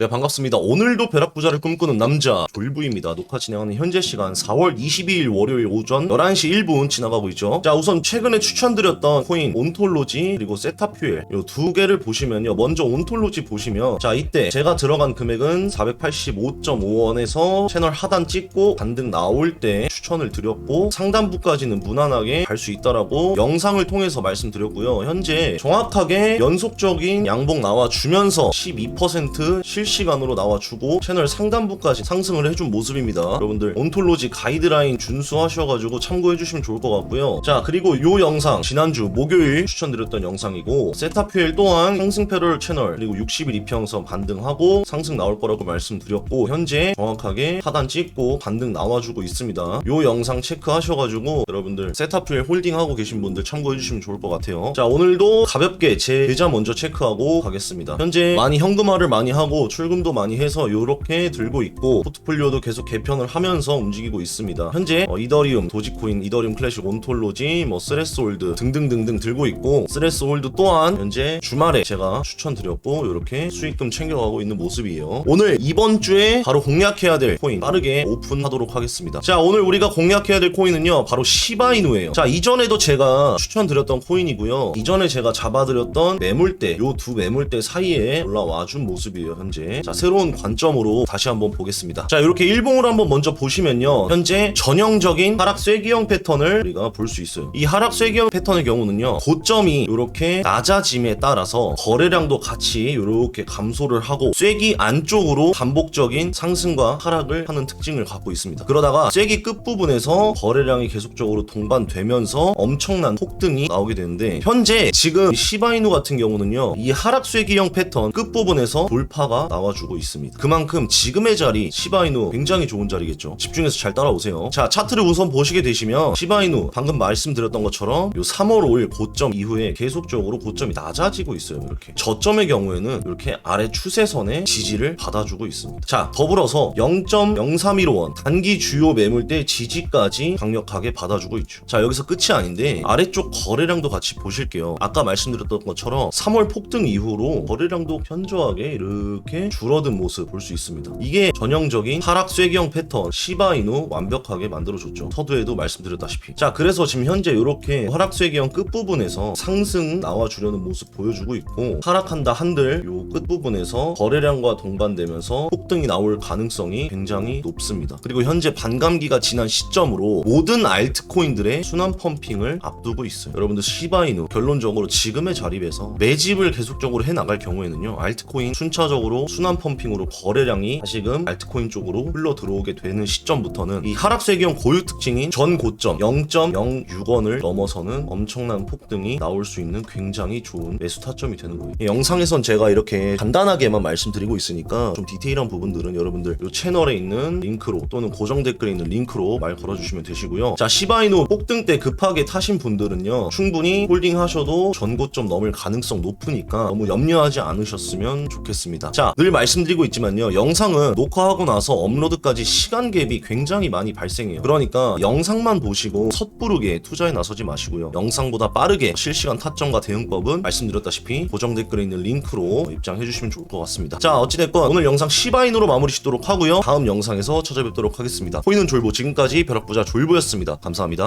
네 반갑습니다. 오늘도 벼락부자를 꿈꾸는 남자 졸부입니다. 녹화 진행하는 현재 시간 4월 22일 월요일 오전 11시 1분 지나가고 있죠. 자 우선 최근에 추천드렸던 코인 온톨로지 그리고 세타퓨엘 이두 개를 보시면요. 먼저 온톨로지 보시면 자 이때 제가 들어간 금액은 485.5원에서 채널 하단 찍고 반등 나올 때 추천을 드렸고 상단부까지는 무난하게 갈 수 있다라고 영상을 통해서 말씀드렸고요. 현재 정확하게 연속적인 양봉 나와 주면서 12%실 시간으로 나와주고 채널 상단부까지 상승을 해준 모습입니다. 여러분들 온톨로지 가이드라인 준수하셔가지고 참고해주시면 좋을 것 같고요. 자 그리고 요 영상 지난주 목요일 추천드렸던 영상이고 세타퓨엘 또한 상승 패럴 채널 그리고 60일 이평선 반등하고 상승 나올 거라고 말씀드렸고 현재 정확하게 하단 찍고 반등 나와주고 있습니다. 요 영상 체크하셔가지고 여러분들 세타퓨엘 홀딩하고 계신 분들 참고해주시면 좋을 것 같아요. 자 오늘도 가볍게 제 계좌 먼저 체크하고 가겠습니다. 현재 많이 현금화를 많이 하고 출금도 많이 해서 요렇게 들고 있고 포트폴리오도 계속 개편을 하면서 움직이고 있습니다. 현재 어, 이더리움, 도지코인, 이더리움 클래식, 온톨로지, 뭐 스레스홀드 등등등등 들고 있고 스레스홀드 또한 현재 주말에 제가 추천드렸고 요렇게 수익금 챙겨가고 있는 모습이에요. 오늘 이번 주에 바로 공략해야 될 코인 빠르게 오픈하도록 하겠습니다. 자 오늘 우리가 공략해야 될 코인은요 바로 시바이누예요. 자 이전에도 제가 추천드렸던 코인이고요. 이전에 제가 잡아드렸던 매물대 요 두 매물대 사이에 올라와 준 모습이에요 현재. 자 새로운 관점으로 다시 한번 보겠습니다. 자 이렇게 일봉으로 한번 먼저 보시면요 현재 전형적인 하락 쐐기형 패턴을 우리가 볼 수 있어요. 이 하락 쐐기형 패턴의 경우는요 고점이 이렇게 낮아짐에 따라서 거래량도 같이 이렇게 감소를 하고 쐐기 안쪽으로 반복적인 상승과 하락을 하는 특징을 갖고 있습니다. 그러다가 쐐기 끝 부분에서 거래량이 계속적으로 동반되면서 엄청난 폭등이 나오게 되는데 현재 지금 시바이누 같은 경우는요 이 하락 쐐기형 패턴 끝 부분에서 돌파가 나 와주고 있습니다. 그만큼 지금의 자리 시바이누 굉장히 좋은 자리겠죠. 집중해서 잘 따라오세요. 자 차트를 우선 보시게 되시면 시바이누 방금 말씀드렸던 것처럼 요 3월 5일 고점 이후에 계속적으로 고점이 낮아지고 있어요. 이렇게 저점의 경우에는 이렇게 아래 추세선에 지지를 받아주고 있습니다. 자 더불어서 0.0315원 단기 주요 매물대 지지까지 강력하게 받아주고 있죠. 자 여기서 끝이 아닌데 아래쪽 거래량도 같이 보실게요. 아까 말씀드렸던 것처럼 3월 폭등 이후로 거래량도 현저하게 이렇게 줄어든 모습 볼 수 있습니다. 이게 전형적인 하락 쐐기형 패턴 시바이누 완벽하게 만들어줬죠. 서두에도 말씀드렸다시피. 자 그래서 지금 현재 이렇게 하락 쐐기형 끝 부분에서 상승 나와주려는 모습 보여주고 있고 하락한다 한들 요 끝 부분에서 거래량과 동반되면서 폭등이 나올 가능성이 굉장히 높습니다. 그리고 현재 반감기가 지난 시점으로 모든 알트코인들의 순환 펌핑을 앞두고 있어요. 여러분들 시바이누 결론적으로 지금의 자립에서 매집을 계속적으로 해 나갈 경우에는요 알트코인 순차적으로 순환 펌핑으로 거래량이 다시금 알트코인 쪽으로 흘러 들어오게 되는 시점부터는 이 하락 쐐기형 고유 특징인 전 고점 0.06원을 넘어서는 엄청난 폭등이 나올 수 있는 굉장히 좋은 매수 타점이 되는 거예요. 이 영상에선 제가 이렇게 간단하게만 말씀드리고 있으니까 좀 디테일한 부분들은 여러분들 이 채널에 있는 링크로 또는 고정 댓글에 있는 링크로 말 걸어주시면 되시고요. 자 시바이누 폭등 때 급하게 타신 분들은요 충분히 홀딩 하셔도 전고점 넘을 가능성 높으니까 너무 염려하지 않으셨으면 좋겠습니다. 자늘 말씀드리고 있지만요 영상은 녹화하고 나서 업로드까지 시간 갭이 굉장히 많이 발생해요. 그러니까 영상만 보시고 섣부르게 투자에 나서지 마시고요. 영상보다 빠르게 실시간 타점과 대응법은 말씀드렸다시피 고정 댓글에 있는 링크로 입장해 주시면 좋을 것 같습니다. 자 어찌됐건 오늘 영상 시바인으로 마무리 짓도록 하고요. 다음 영상에서 찾아뵙도록 하겠습니다. 코인은 졸보 지금까지 벼락부자 졸보였습니다. 감사합니다.